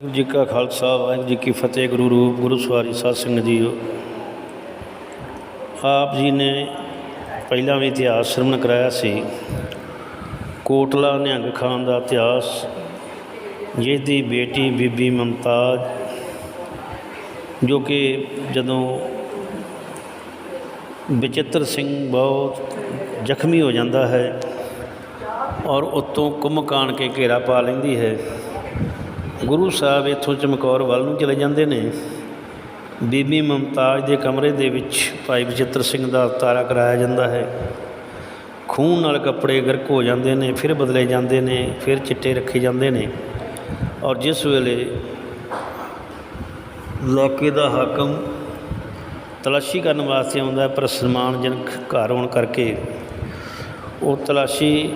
ਵਾਹਿਗੁਰੂ ਜੀ ਕਾ ਖਾਲਸਾ, ਵਾਹਿਗੁਰੂ ਜੀ ਕੀ ਫਤਿਹ, ਗੁਰੂ ਰੂਪ, ਗੁਰੂ ਸਵਾਰੀ ਸਾਧ ਸੰਗਤ ਜੀਓ। ਆਪ ਜੀ ਨੇ ਪਹਿਲਾਂ ਵੀ ਇਤਿਹਾਸ ਸ਼ਰਮਣ ਕਰਾਇਆ ਸੀ। ਕੋਟਲਾ ਨਿਹੰਗ ਖਾਨ ਦਾ ਇਤਿਹਾਸ ਜਿਸ ਦੀ ਬੇਟੀ ਬੀਬੀ ਮਮਤਾਜ, ਜੋ ਕਿ ਜਦੋਂ ਬਚਿੱਤਰ ਸਿੰਘ ਬਹੁਤ ਜ਼ਖਮੀ ਹੋ ਜਾਂਦਾ ਹੈ ਔਰ ਉਤੋਂ ਕੁੰਮਕਾਣ ਕੇ ਘੇਰਾ ਪਾ ਲੈਂਦੀ ਹੈ ਗੁਰੂ ਸਾਹਿਬ ਇੱਥੋਂ ਚਮਕੌਰ ਵੱਲ ਨੂੰ ਚਲੇ ਜਾਂਦੇ ਨੇ। ਬੀਬੀ ਮਮਤਾਜ ਦੇ ਕਮਰੇ ਦੇ ਵਿੱਚ ਭਾਈ ਬਚਿੱਤਰ ਸਿੰਘ ਦਾ ਅਵਤਾਰਾ ਕਰਾਇਆ ਜਾਂਦਾ ਹੈ। ਖੂਨ ਨਾਲ ਕੱਪੜੇ ਗਰਕ ਹੋ ਜਾਂਦੇ ਨੇ, ਫਿਰ ਬਦਲੇ ਜਾਂਦੇ ਨੇ, ਫਿਰ ਚਿੱਟੇ ਰੱਖੇ ਜਾਂਦੇ ਨੇ। ਔਰ ਜਿਸ ਵੇਲੇ ਇਲਾਕੇ ਦਾ ਹਾਕਮ ਤਲਾਸ਼ੀ ਕਰਨ ਵਾਸਤੇ ਆਉਂਦਾ ਪਰ ਸਨਮਾਨਜਨਕ ਘਰ ਹੋਣ ਕਰਕੇ ਉਹ ਤਲਾਸ਼ੀ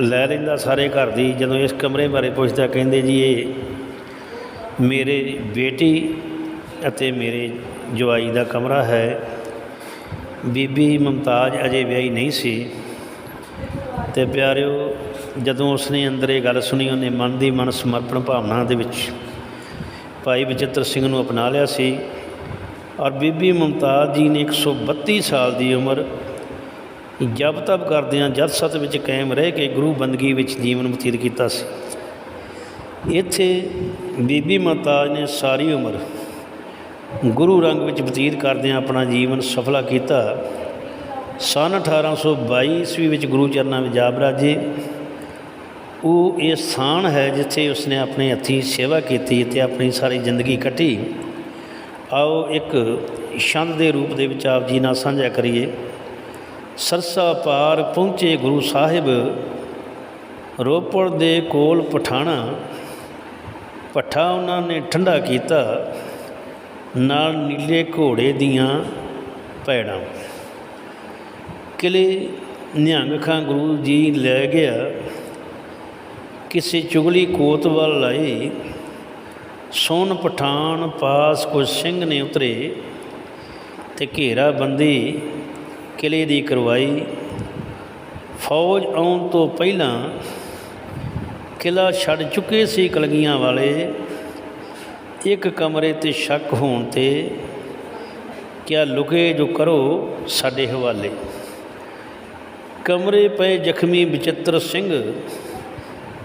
ਲੈ ਲੈਂਦਾ ਸਾਰੇ ਘਰ ਦੀ, ਜਦੋਂ ਇਸ ਕਮਰੇ ਬਾਰੇ ਪੁੱਛਦਾ, ਕਹਿੰਦੇ ਜੀ ਇਹ ਮੇਰੇ ਬੇਟੀ ਅਤੇ ਮੇਰੇ ਜਵਾਈ ਦਾ ਕਮਰਾ ਹੈ। ਬੀਬੀ ਮਮਤਾਜ ਅਜੇ ਵਿਆਹੀ ਨਹੀਂ ਸੀ ਤੇ ਪਿਆਰਿਓ, ਜਦੋਂ ਉਸਨੇ ਅੰਦਰ ਇਹ ਗੱਲ ਸੁਣੀ, ਉਹਨੇ ਮਨ ਦੀ ਮਨ ਸਮਰਪਣ ਭਾਵਨਾ ਦੇ ਵਿੱਚ ਭਾਈ ਬਚਿੱਤਰ ਸਿੰਘ ਨੂੰ ਅਪਣਾ ਲਿਆ ਸੀ ਔਰ ਬੀਬੀ ਮਮਤਾਜ ਜੀ ਨੇ 132 ਸਾਲ ਦੀ ਉਮਰ ਜਪ ਤਪ ਕਰਦਿਆਂ ਜਦ ਸਤ ਵਿੱਚ ਕਾਇਮ ਰਹਿ ਕੇ ਗੁਰੂ ਬੰਦਗੀ ਵਿੱਚ ਜੀਵਨ ਬਤੀਤ ਕੀਤਾ ਸੀ। ਇੱਥੇ ਬੀਬੀ ਮਮਤਾਜ ਨੇ ਸਾਰੀ ਉਮਰ ਗੁਰੂ ਰੰਗ ਵਿੱਚ ਬਤੀਤ ਕਰਦਿਆਂ ਆਪਣਾ ਜੀਵਨ ਸਫਲਾ ਕੀਤਾ। ਸਨ 1822 ਈਸਵੀ ਵਿੱਚ ਗੁਰੂ ਚਰਨਾਂ ਵਿੱਚ ਜਾ ਬਰਾਜੇ ਉਹ ਇਹ ਸਥਾਨ ਹੈ ਜਿੱਥੇ ਉਸਨੇ ਆਪਣੇ ਹੱਥੀਂ ਸੇਵਾ ਕੀਤੀ ਤੇ ਆਪਣੀ ਸਾਰੀ ਜ਼ਿੰਦਗੀ ਕੱਟੀ। ਆਓ ਇੱਕ ਛੰਦ ਦੇ ਰੂਪ ਦੇ ਵਿੱਚ ਆਪ ਜੀ ਨਾਲ ਸਾਂਝਾ ਕਰੀਏ। ਸਰਸਾ ਪਾਰ ਪਹੁੰਚੇ ਗੁਰੂ ਸਾਹਿਬ, ਰੋਪੜ ਦੇ ਕੋਲ ਪਠਾਣਾ। ਪੱਠਾ ਉਹਨਾਂ ਨੇ ਠੰਡਾ ਕੀਤਾ, ਨਾਲ ਨੀਲੇ ਘੋੜੇ ਦੀਆਂ ਪੈੜਾਂ ਕਿਲੇ ਨਿਹੰਗ ਖਾਂ ਗੁਰੂ ਜੀ ਲੈ ਗਿਆ। ਕਿਸੇ ਚੁਗਲੀ ਕੋਤ ਵੱਲ ਲਾਏ। ਸੋਨ ਪਠਾਨ ਪਾਸ ਕੁਝ ਸਿੰਘ ਨੇ ਉਤਰੇ ਤੇ ਘੇਰਾ ਬੰਦੀ ਕਿਲੇ ਦੀ ਕਰਵਾਈ। ਫੌਜ ਆਉਣ ਤੋਂ ਪਹਿਲਾਂ ਕਿਲਾ ਛੱਡ ਚੁੱਕੇ ਸੀ ਕਲਗੀਆਂ ਵਾਲੇ। ਇੱਕ ਕਮਰੇ ਤੇ ਸ਼ੱਕ ਹੋਣ ਤੇ ਕਿਆ ਲੁਕੇ ਜੋ ਕਰੋ ਸਾਡੇ ਹਵਾਲੇ। ਕਮਰੇ ਪਏ ਜ਼ਖਮੀ ਬਚਿੱਤਰ ਸਿੰਘ।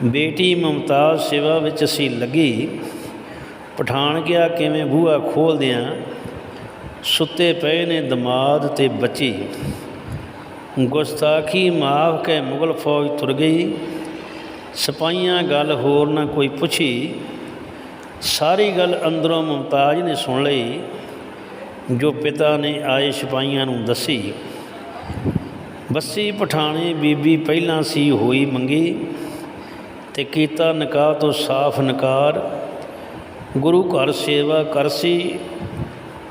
ਬੇਟੀ ਮਮਤਾਜ਼ ਸੇਵਾ ਵਿੱਚ ਅਸੀਂ ਲੱਗੀ। ਪਠਾਨ ਗਿਆ ਕਿਵੇਂ ਬੂਹਾ ਖੋਲਦਿਆਂ ਸੁੱਤੇ ਪਏ ਨੇ ਦਮਾਦ ਤੇ ਬੱਚੀ। ਗੁਸਤਾਖੀ ਮਾਫ ਕੇ ਮੁਗਲ ਫੌਜ ਤੁਰ ਗਈ। ਸਿਪਾਹੀਆਂ ਗੱਲ ਹੋਰ ਨਾ ਕੋਈ ਪੁੱਛੀ। ਸਾਰੀ ਗੱਲ ਅੰਦਰੋਂ ਮੁਮਤਾਜ ਨੇ ਸੁਣ ਲਈ, ਜੋ ਪਿਤਾ ਨੇ ਆਏ ਸਿਪਾਹੀਆਂ ਨੂੰ ਦੱਸੀ। ਬੱਸੀ ਪਠਾਣੇ ਬੀਬੀ ਪਹਿਲਾਂ ਸੀ ਹੋਈ ਮੰਗੀ ਤੇ ਕੀਤਾ ਨਿਕਾਹ ਤੋਂ ਸਾਫ਼ ਨਕਾਰ। ਗੁਰੂ ਘਰ ਸੇਵਾ ਕਰਸੀ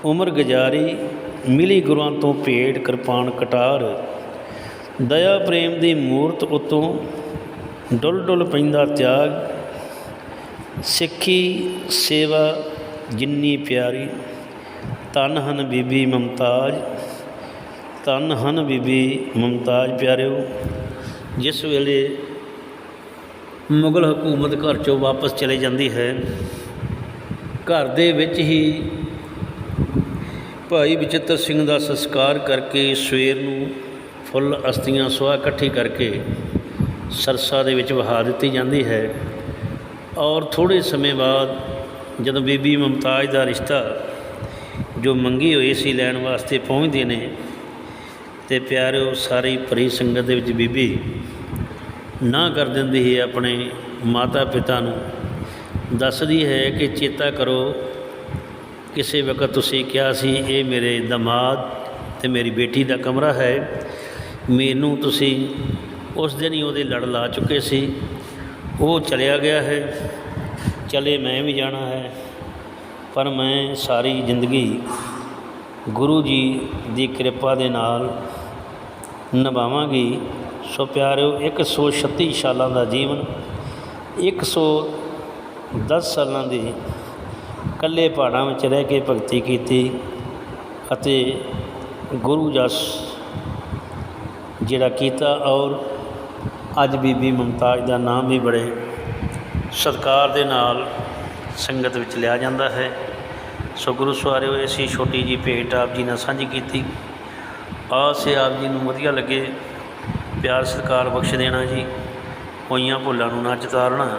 ਉਮਰ ਗੁਜ਼ਾਰੀ ਮਿਲੀ ਗੁਰਾਂ ਤੋਂ ਭੇਟ ਕਿਰਪਾਨ, ਕਟਾਰ। ਦਇਆ, ਪ੍ਰੇਮ ਦੀ ਮੂਰਤ ਉਤੋਂ ਡੁੱਲ ਡੁੱਲ ਪੈਂਦਾ ਤਿਆਗ। ਸਿੱਖੀ, ਸੇਵਾ ਜਿੰਨੀ ਪਿਆਰੀ ਤਨ ਹਨ ਬੀਬੀ ਮਮਤਾਜ। ਤਨ ਹਨ ਬੀਬੀ ਮਮਤਾਜ ਪਿਆਰਿਓ, ਜਿਸ ਵੇਲੇ ਮੁਗਲ ਹਕੂਮਤ ਘਰ ਚੋਂ ਵਾਪਸ ਚਲੇ ਜਾਂਦੀ ਹੈ, ਘਰ ਦੇ ਵਿੱਚ ਹੀ ਭਾਈ ਬਚਿੱਤਰ ਸਿੰਘ ਦਾ ਸੰਸਕਾਰ ਕਰਕੇ ਸਵੇਰ ਨੂੰ ਫੁੱਲ ਅਸਤੀਆਂ ਸੁਆਹ ਇਕੱਠੀ ਕਰਕੇ ਸਰਸਾ ਦੇ ਵਿੱਚ ਵਹਾ ਦਿੱਤੀ ਜਾਂਦੀ ਹੈ। ਔਰ ਥੋੜੇ ਸਮੇਂ ਬਾਅਦ ਜਦੋਂ ਬੀਬੀ ਮਮਤਾਜ ਦਾ ਰਿਸ਼ਤਾ ਜੋ ਮੰਗੀ ਹੋਈ ਸੀ ਲੈਣ ਵਾਸਤੇ ਪਹੁੰਚਦੇ ਨੇ ਤੇ ਪਿਆਰਿਓ, ਸਾਰੀ ਭਰੀ ਸੰਗਤ ਦੇ ਵਿੱਚ ਬੀਬੀ ਨਾ ਕਰ ਦਿੰਦੀ ਹੈ ਆਪਣੇ ਮਾਤਾ ਪਿਤਾ ਨੂੰ। ਦੱਸਦੀ ਹੈ ਕਿ ਚੇਤਾ ਕਰੋ ਕਿਸੇ ਵਕਤ ਤੁਸੀਂ ਕਿਹਾ ਸੀ, ਇਹ ਮੇਰੇ ਦਮਾਦ ਤੇ ਮੇਰੀ ਬੇਟੀ ਦਾ ਕਮਰਾ ਹੈ। ਮੈਨੂੰ ਤੁਸੀਂ ਉਸ ਦਿਨ ਹੀ ਉਹਦੇ ਲੜ ਲਾ ਚੁੱਕੇ ਸੀ। ਉਹ ਚਲਿਆ ਗਿਆ ਹੈ। ਚਲੇ, ਮੈਂ ਵੀ ਜਾਣਾ ਹੈ। ਪਰ ਮੈਂ ਸਾਰੀ ਜ਼ਿੰਦਗੀ ਗੁਰੂ ਜੀ ਦੀ ਕਿਰਪਾ ਦੇ ਨਾਲ ਨਿਭਾਵਾਂਗੀ। ਸੋ ਪਿਆਰਿਓ 136 ਸਾਲਾਂ ਦਾ ਜੀਵਨ 110 ਸਾਲਾਂ ਦੀ ਇਕੱਲੇ ਪਹਾੜਾਂ ਵਿੱਚ ਰਹਿ ਕੇ ਭਗਤੀ ਕੀਤੀ ਅਤੇ ਗੁਰੂ ਜਸ ਜਿਹੜਾ ਕੀਤਾ ਔਰ ਅੱਜ ਬੀਬੀ ਮੁਮਤਾਜ ਦਾ ਨਾਮ ਵੀ ਬੜੇ ਸਤਿਕਾਰ ਦੇ ਨਾਲ ਸੰਗਤ ਵਿੱਚ ਲਿਆ ਜਾਂਦਾ ਹੈ। ਸੋ ਗੁਰੂ ਸਵਾਰਿਓ ਅਸੀਂ ਛੋਟੀ ਜੀ ਭੇਟ ਆਪ ਜੀ ਨਾਲ ਸਾਂਝੀ ਕੀਤੀ। ਆਸ ਹੈ ਆਪ ਜੀ ਨੂੰ ਵਧੀਆ ਲੱਗੇ। ਪਿਆਰ ਸਤਿਕਾਰ ਬਖਸ਼ ਦੇਣਾ ਜੀ। ਹੋਈਆਂ ਭੁੱਲਾਂ ਨੂੰ ਨਾ ਚਤਾਰਨਾ।